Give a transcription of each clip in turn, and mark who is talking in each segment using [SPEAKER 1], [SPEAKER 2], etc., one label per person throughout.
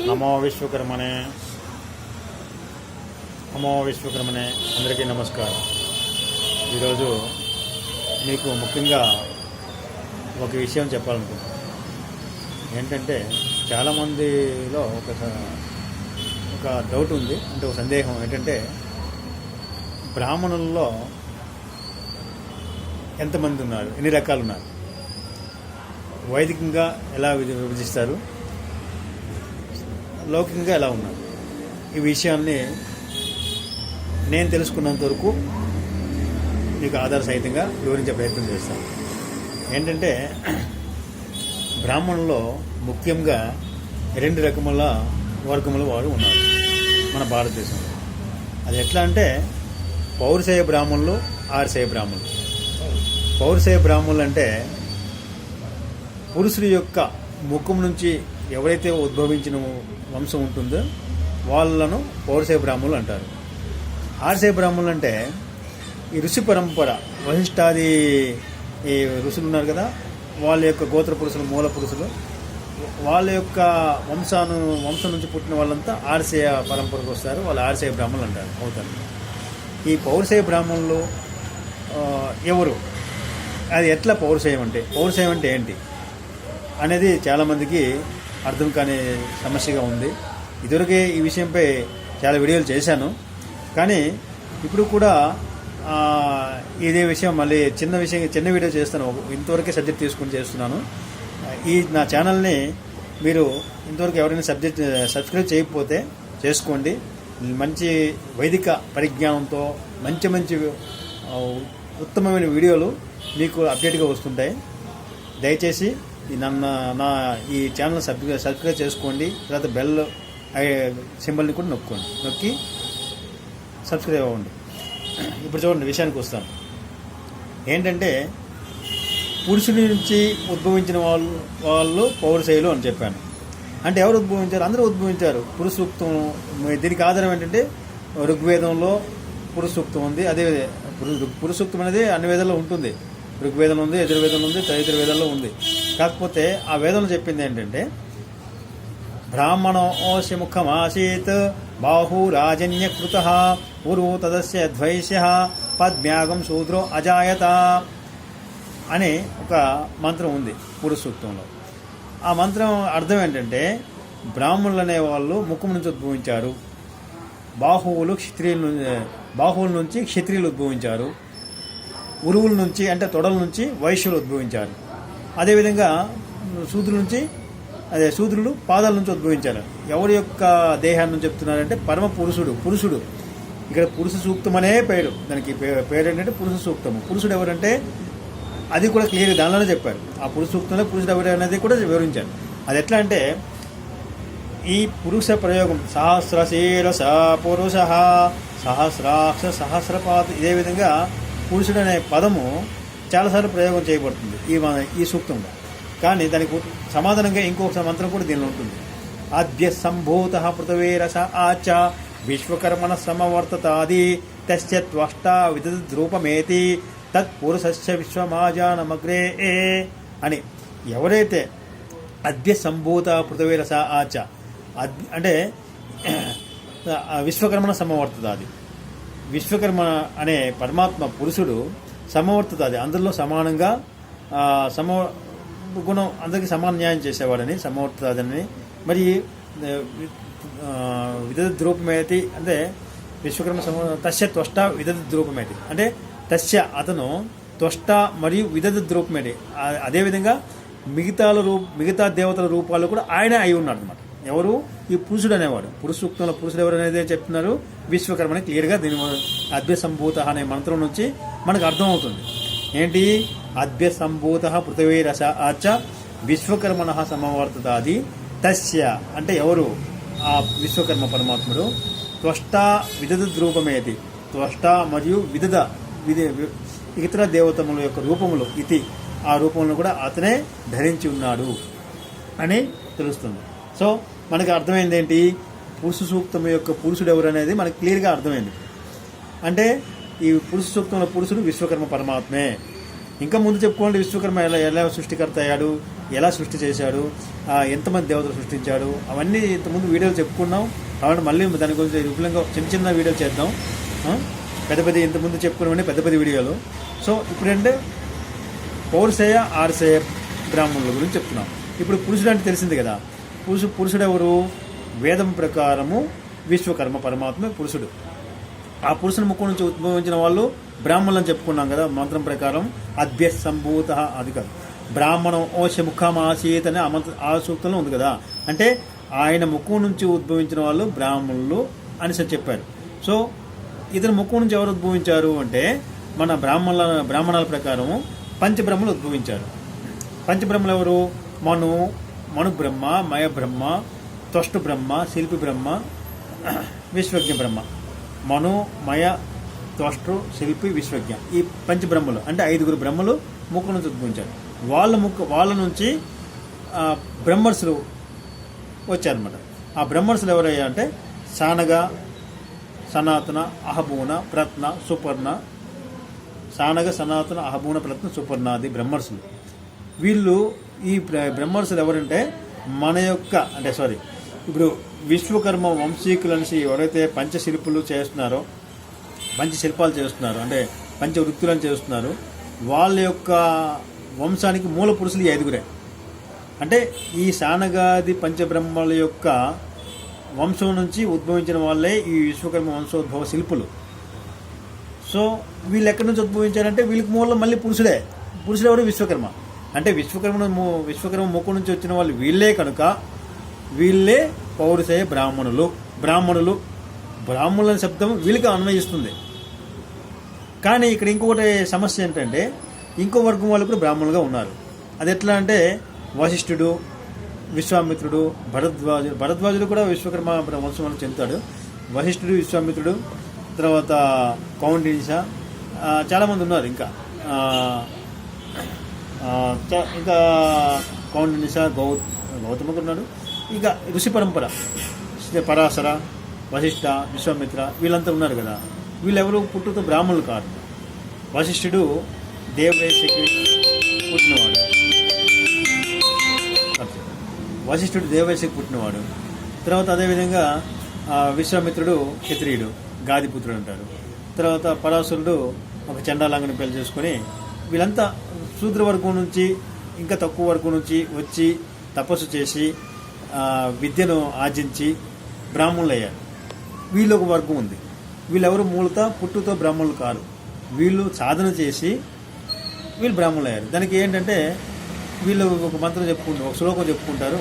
[SPEAKER 1] నమో విశ్వకర్మనే. నమో విశ్వకర్మనే. అందరికీ నమస్కారం. ఈరోజు మీకు ముఖ్యంగా ఒక విషయం చెప్పాలనుకుంటున్నాను. ఏంటంటే చాలామందిలో ఒక ఒక డౌట్ ఉంది అంటే ఒక సందేహం ఏంటంటే బ్రాహ్మణుల్లో ఎంతమంది ఉన్నారు? ఎన్ని రకాలు ఉన్నారు వైదికంగా ఎలా విధి- విభజిస్తారు? లౌకికంగా ఎలా ఉన్నారు ఈ విషయాన్ని నేను తెలుసుకున్నంత వరకు మీకు ఆధార సహితంగా వివరించే ప్రయత్నం చేస్తాను. ఏంటంటే బ్రాహ్మణుల్లో ముఖ్యంగా రెండు రకముల వర్గముల వారు ఉన్నారు మన భారతదేశంలో. అది ఎట్లా అంటే పౌరసేయ బ్రాహ్మణులు ఆర్సేయ బ్రాహ్మణులు. పౌరసేయ బ్రాహ్మణులు అంటే పురుషుడి యొక్క ముఖం నుంచి ఎవరైతే ఉద్భవించిన వంశం ఉంటుందో వాళ్ళను పౌరసే బ్రాహ్మణులు అంటారు. ఆర్సేయ బ్రాహ్మణులు అంటే ఈ ఋషి పరంపర వశిష్ఠాది ఈ ఋషులు ఉన్నారు కదా వాళ్ళ యొక్క గోత్ర పురుషులు మూల పురుషులు వాళ్ళ యొక్క వంశాను వంశం నుంచి పుట్టిన వాళ్ళంతా ఆర్సేయ పరంపరకు వస్తారు వాళ్ళు ఆర్సేయ బ్రాహ్మణులు అంటారు అవుతారు. ఈ పౌరసేయ బ్రాహ్మణులు ఎవరు? అది ఎట్లా పౌరసేయం అంటే పౌరసేయం అంటే ఏంటి? అనేది చాలామందికి అర్థం కాని సమస్యగా ఉంది. ఇదివరకే ఈ విషయంపై చాలా వీడియోలు చేశాను. కానీ ఇప్పుడు కూడా ఇదే విషయం మళ్ళీ చిన్న విషయం చిన్న వీడియో చేస్తాను. ఇంతవరకే సబ్జెక్ట్ తీసుకుని చేస్తున్నాను. ఈ నా ఛానల్ని మీరు ఇంతవరకు ఎవరైనా సబ్జెక్ట్ సబ్స్క్రైబ్ చేయకపోతే చేసుకోండి. మంచి వైదిక పరిజ్ఞానంతో మంచి మంచి ఉత్తమమైన వీడియోలు మీకు అప్డేట్గా వస్తుంటాయి. దయచేసి నన్ను నా ఈ ఛానల్ సబ్స్క్రైబ్ సబ్స్క్రైబ్ చేసుకోండి. తర్వాత బెల్ సింబల్ని కూడా నొక్కోండి. నొక్కి సబ్స్క్రైబ్ అవ్వండి. ఇప్పుడు చూడండి విషయానికి వస్తాను ఏంటంటే పురుషుని నుంచి ఉద్భవించిన వాళ్ళు వాళ్ళు పౌరశైలు అని చెప్పాను. అంటే ఎవరు ఉద్భవించారు? అందరూ ఉద్భవించారు. పురుషూక్తం దీనికి ఆధారం ఏంటంటే ఋగ్వేదంలో పురుషూక్తం ఉంది. అదే పురుషూక్తం అనేది అన్ని వేదాల్లో ఉంటుంది. ఋగ్వేదంలో ఉంది యజుర్వేదంలో ఉంది తదితర వేదాల్లో ఉంది. కాకపోతే ఆ వేదంలో చెప్పింది ఏంటంటే బ్రాహ్మణోస్య ముఖమాసీత్ బాహురాజన్యకృత ఉరు తదస్య ద్వైశ్య పద్మ్యాగం శూద్రో అజాయత అనే ఒక మంత్రం ఉంది పురుష సూక్తంలో ఆ మంత్రం అర్థం ఏంటంటే బ్రాహ్మణులు అనే వాళ్ళు ముఖం నుంచి ఉద్భవించారు బాహువులు క్షత్రియుల నుంచి బాహువుల నుంచి క్షత్రియులు ఉద్భవించారు ఉరువుల నుంచి అంటే తొడల నుంచి వైశ్యులు ఉద్భవించారు. అదేవిధంగా శూద్రుల నుంచి అదే శూద్రులు పాదాల నుంచి ఉద్భవించారు. ఎవరి యొక్క దేహాన్ని నుంచి చెప్తున్నారంటే పరమ పురుషుడు పురుషుడు. ఇక్కడ పురుష సూక్తం అనే పేరు. దానికి పే- పేరు ఏంటంటే పురుష సూక్తము. పురుషుడు ఎవరంటే అది కూడా క్లియర్ దానిలోనే చెప్పారు. ఆ పురుష సూక్తంలో పురుషుడు ఎవరు అనేది కూడా వివరించారు. అది ఎట్లా అంటే ఈ పురుష ప్రయోగం సహస్రశీల స పురుష సహస్రాక్ష సహస్రపాత ఇదే విధంగా పురుషుడు అనే పదము చాలాసార్లు ప్రయోగం చేయబడుతుంది ఈ ఈ సూక్తంలో. కానీ దానికి సమాధానంగా ఇంకొక మంత్రం కూడా దీనిలో ఉంటుంది. అద్య సంభూత పృథవేరస ఆచ విశ్వకర్మణ సమవర్తతాది తస్య త్వష్ట విద్రూపమేతి తత్పురుషస్య విశ్వమాజానమగ్రే. ఏ అని ఎవరైతే అద్య సంభూత పృథవేరస ఆచ అద్ అంటే విశ్వకర్మణ సమవర్తతాది. విశ్వకర్మ అనే పరమాత్మ పురుషుడు సమవర్తత అది. అందరిలో సమానంగా సమ గుణం అందరికీ సమాన న్యాయం చేసేవాడని సమవర్తదని మరి ఆ, ద్రూపమేతి అంటే విశ్వకర్మ సమ తస్య త్వష్ట విదధ ద్రూపమేతి. అంటే తస్య అతను త్వష్ట మరియు విధద ద్రూపమేటి అదేవిధంగా మిగతాల రూప మిగతా దేవతల రూపాలు కూడా ఆయనే అయి ఉన్నాడు అనమాట ఎవరు? ఈ పురుషుడు అనేవాడు. పురుష సూక్తంలో పురుషుడు ఎవరు అనేది చెప్తున్నారు? విశ్వకర్మని క్లియర్గా దీని అద్భ్యసంభూత అనే మంత్రం నుంచి మనకు అర్థమవుతుంది. ఏంటి? అద్భ్యసంభూత పృథివీ రస ఆచ విశ్వకర్మణ సమవర్తతాది తస్య. అంటే ఎవరు? ఆ విశ్వకర్మ పరమాత్ముడు. త్వష్ట విదధ రూపమేది త్వష్ట మరియు విదధ విధ ఇతర దేవతముల యొక్క రూపములు ఇది ఆ రూపంలో కూడా అతనే ధరించి ఉన్నాడు అని తెలుస్తుంది. సో మనకి అర్థమైంది ఏంటి? పురుష సూక్తం యొక్క పురుషుడు ఎవరు అనేది మనకి క్లియర్గా అర్థమైంది. అంటే ఈ పురుష సూక్తంలో పురుషుడు విశ్వకర్మ పరమాత్మే. ఇంకా ముందు చెప్పుకోండి విశ్వకర్మ ఎలా ఎలా సృష్టికర్త అయ్యాడు? ఎలా సృష్టి చేశాడు? ఎంతమంది దేవతలు సృష్టించాడు? అవన్నీ ఇంతకుముందు వీడియోలు చెప్పుకున్నాం. కాబట్టి మళ్ళీ దాని గురించి విపులంగా చిన్న చిన్న వీడియోలు చేద్దాం. పెద్ద పెద్ద ఇంతకుముందు చెప్పుకున్నామని పెద్ద పెద్ద వీడియోలు. సో ఇప్పుడంటే పౌరుషేయ ఆర్సేయ బ్రాహ్మణుల గురించి చెప్తున్నాం. ఇప్పుడు పురుషుడు అంటే తెలిసింది కదా. పురుషు పురుషుడు ఎవరు వేదం ప్రకారము విశ్వకర్మ పరమాత్మ పురుషుడు. ఆ పురుషుని ముక్కు నుంచి ఉద్భవించిన వాళ్ళు బ్రాహ్మణులు అని చెప్పుకున్నాం కదా మంత్రం ప్రకారం. అభ్య సంభూత అది కాదు. బ్రాహ్మణం ఓష ముఖమాసీత్ అనే ఆ ఆ సూక్తంలో ఉంది కదా. అంటే ఆయన ముక్కు నుంచి ఉద్భవించిన వాళ్ళు బ్రాహ్మణులు అని చెప్పారు. సో ఇతని ముక్కు నుంచి ఎవరు ఉద్భవించారు అంటే మన బ్రాహ్మణుల బ్రాహ్మణాల ప్రకారం పంచబ్రహ్మలు ఉద్భవించారు. పంచబ్రహ్మలు ఎవరు? మను మను బ్రహ్మ మయ బ్రహ్మ త్వష్టు బ్రహ్మ శిల్పి బ్రహ్మ విశ్వజ్ఞ బ్రహ్మ మను మయ త్వష్టు శిల్పి విశ్వజ్ఞ. ఈ పంచబ్రహ్మలు అంటే ఐదుగురు బ్రహ్మలు ముక్కు నుంచి ఉద్భవించారు. వాళ్ళ ముక్కు వాళ్ళ నుంచి బ్రహ్మర్సులు వచ్చారనమాట ఆ బ్రహ్మర్సులు ఎవరయ్యా అంటే సానగ సనాతన అహబూన ప్రత్న సుపర్ణ. సానగ సనాతన అహబూన ప్రత్న సుపర్ణాది బ్రహ్మర్సులు. వీళ్ళు ఈ బ్రహ్మర్షులు ఎవరంటే మన యొక్క అంటే సారీ ఇప్పుడు విశ్వకర్మ వంశీకులు అనేసి ఎవరైతే పంచశిల్పులు చేస్తున్నారో పంచశిల్పాలు చేస్తున్నారో అంటే పంచ వృత్తులను చేస్తున్నారు వాళ్ళ యొక్క వంశానికి మూల పురుషులు ఈ ఐదుగురే. అంటే ఈ సానగాది పంచబ్రహ్మల యొక్క వంశం నుంచి ఉద్భవించిన వాళ్ళే ఈ విశ్వకర్మ వంశోద్భవ శిల్పులు. సో వీళ్ళు ఎక్కడి నుంచి ఉద్భవించారంటే వీళ్ళకి మూలం మళ్ళీ పురుషుడే. పురుషుడు ఎవరు? విశ్వకర్మ. అంటే విశ్వకర్మ విశ్వకర్మ ముక్కు నుంచి వచ్చిన వాళ్ళు వీళ్ళే కనుక వీళ్ళే పౌరుసే బ్రాహ్మణులు. బ్రాహ్మణులు బ్రాహ్మణుల శబ్దం వీళ్ళకి అన్వయిస్తుంది. కానీ ఇక్కడ ఇంకొకటి సమస్య ఏంటంటే ఇంకో వర్గం వాళ్ళు కూడా బ్రాహ్మణులుగా ఉన్నారు. అది ఎట్లా అంటే వశిష్ఠుడు విశ్వామిత్రుడు భరద్వాజుడు. భరద్వాజుడు కూడా విశ్వకర్మ వంశంలో చెందుతాడు. వశిష్ఠుడు విశ్వామిత్రుడు తర్వాత కౌండినిష చాలామంది ఉన్నారు ఇంకా. ఇంకా కౌండినిష గౌ గౌతమకు ఉన్నాడు ఇంకా ఋషి పరంపర శ్రీ పరాశర వశిష్ఠ విశ్వామిత్ర వీళ్ళంతా ఉన్నారు కదా. వీళ్ళెవరు? పుట్టుతో బ్రాహ్మణులు కాదు. వశిష్ఠుడు దేవరేషకి పుట్టినవాడు. వశిష్ఠుడు దేవరేషకి పుట్టినవాడు. తర్వాత అదేవిధంగా విశ్వామిత్రుడు క్షత్రియుడు గాదిపుత్రుడు అంటారు. తర్వాత పరాశురుడు ఒక చండాలంగని పెళ్ళి చేసుకొని వీళ్ళంతా శూద్ర వర్గం నుంచి ఇంకా తక్కువ వర్గం నుంచి వచ్చి తపస్సు చేసి విద్యను ఆర్జించి బ్రాహ్మణులు అయ్యారు. వీళ్ళు ఒక వర్గం ఉంది. వీళ్ళెవరు మూలత? పుట్టుతో బ్రాహ్మణులు కారు. వీళ్ళు సాధన చేసి వీళ్ళు బ్రాహ్మణులు అయ్యారు. దానికి ఏంటంటే వీళ్ళు ఒక మంత్రం చెప్పుకుంటారు ఒక శ్లోకం చెప్పుకుంటారు.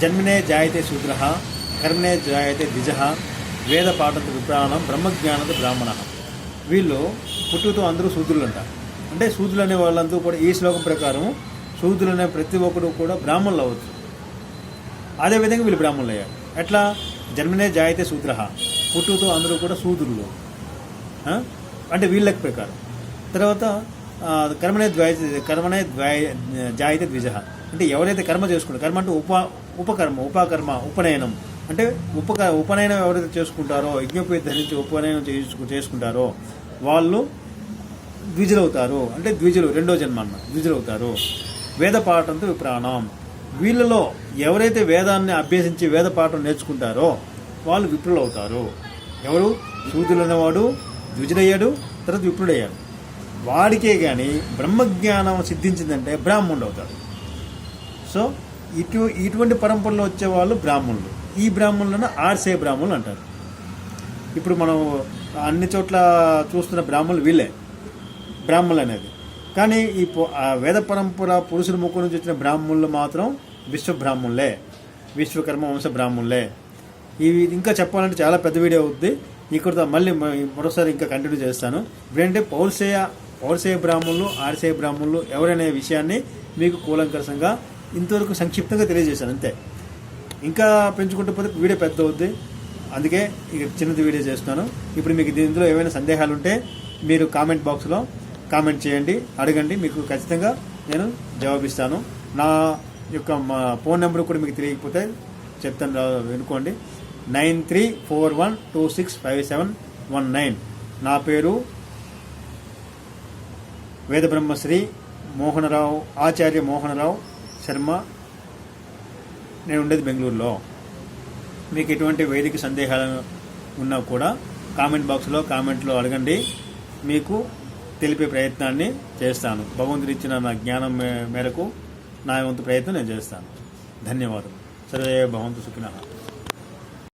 [SPEAKER 1] జన్మనే జాయతే శూద్ర కర్మనే జాయతే ద్విజ వేద పాఠంతో విప్రాణం బ్రహ్మజ్ఞానంతో బ్రాహ్మణ. వీళ్ళు పుట్టుతో అందరూ శూద్రులు అంటారు అంటే సూదులు అనే వాళ్ళందరూ కూడా ఈ శ్లోకం ప్రకారం సూదులు అనే ప్రతి ఒక్కరు కూడా బ్రాహ్మణులు అవ్వచ్చు. అదేవిధంగా వీళ్ళు బ్రాహ్మణులు అయ్యారు. ఎట్లా? జన్మనే జాయితే సూద్ర పుట్టుతో అందరూ కూడా సూదులు అంటే వీళ్ళకి ప్రకారం. తర్వాత కర్మనే ద్వై కర్మనే ద్వై జాయితే ద్విజ. అంటే ఎవరైతే కర్మ చేసుకుంటారు కర్మ అంటే ఉప ఉపకర్మ ఉపకర్మ ఉపనయనం. అంటే ఉపక ఉపనయనం ఎవరైతే చేసుకుంటారో యజ్ఞోపేత ధరించి ఉపనయనం చేసుకు చేసుకుంటారో వాళ్ళు ద్విజులవుతారు. అంటే ద్విజులు రెండో జన్మ అన్న ద్విజులవుతారు. వేద పాఠంతో విప్రాణం. వీళ్ళలో ఎవరైతే వేదాన్ని అభ్యసించి వేద పాఠం నేర్చుకుంటారో వాళ్ళు విప్రులు అవుతారు ఎవరు? సూర్యులు అనేవాడు ద్విజుడయ్యాడు తర్వాత విప్రుడయ్యాడు. వాడికే కానీ బ్రహ్మజ్ఞానం సిద్ధించిందంటే బ్రాహ్మణుడు అవుతాడు సో ఇటు ఇటువంటి పరంపరలో వచ్చే వాళ్ళు బ్రాహ్మణులు. ఈ బ్రాహ్మణులను ఆర్సే బ్రాహ్మణులు అంటారు. ఇప్పుడు మనం అన్ని చోట్ల చూస్తున్న బ్రాహ్మణులు వీళ్ళే. బ్రాహ్మణులు అనేది కానీ ఈ వేద పరంపర పురుషుల ముక్కు నుంచి వచ్చిన బ్రాహ్మణులు మాత్రం విశ్వ బ్రాహ్మణులే. విశ్వకర్మ వంశ బ్రాహ్మణులే. ఇవి ఇంకా చెప్పాలంటే చాలా పెద్ద వీడియో అవుద్ది. ఇక్కడ మళ్ళీ మరోసారి ఇంకా కంటిన్యూ చేస్తాను. ఇప్పుడంటే పౌరుసేయ పౌరుషేయ బ్రాహ్మణులు ఆర్సేయ బ్రాహ్మణులు ఎవరనే విషయాన్ని మీకు కూలంకషంగా ఇంతవరకు సంక్షిప్తంగా తెలియజేశాను. అంతే. ఇంకా పెంచుకుంటే పోతే వీడియో పెద్ద అవుద్ది. అందుకే ఇక చిన్నది వీడియో చేస్తున్నాను. ఇప్పుడు మీకు దీంట్లో ఏమైనా సందేహాలు ఉంటే మీరు కామెంట్ బాక్స్లో కామెంట్ చేయండి అడగండి మీకు ఖచ్చితంగా నేను జవాబిస్తాను. నా యొక్క మా ఫోన్ నెంబర్ కూడా మీకు తెలియకపోతే చెప్తాను వినుకోండి. Nine three four one two six five seven one nine. నా పేరు వేదబ్రహ్మశ్రీ మోహనరావు ఆచార్య మోహనరావు శర్మ. నేను ఉండేది బెంగళూరులో. మీకు ఎటువంటి వైదిక సందేహాలు ఉన్నా కూడా కామెంట్ బాక్స్లో కామెంట్లో అడగండి. మీకు తెలిపే ప్రయత్నాన్ని చేస్తాను. భగవంతుడు ఇచ్చిన నా జ్ఞానం మే- మేరకు నా వంతు ప్రయత్నం నేను చేస్తాను. ధన్యవాదం సర్వే భవంతు సుఖినः.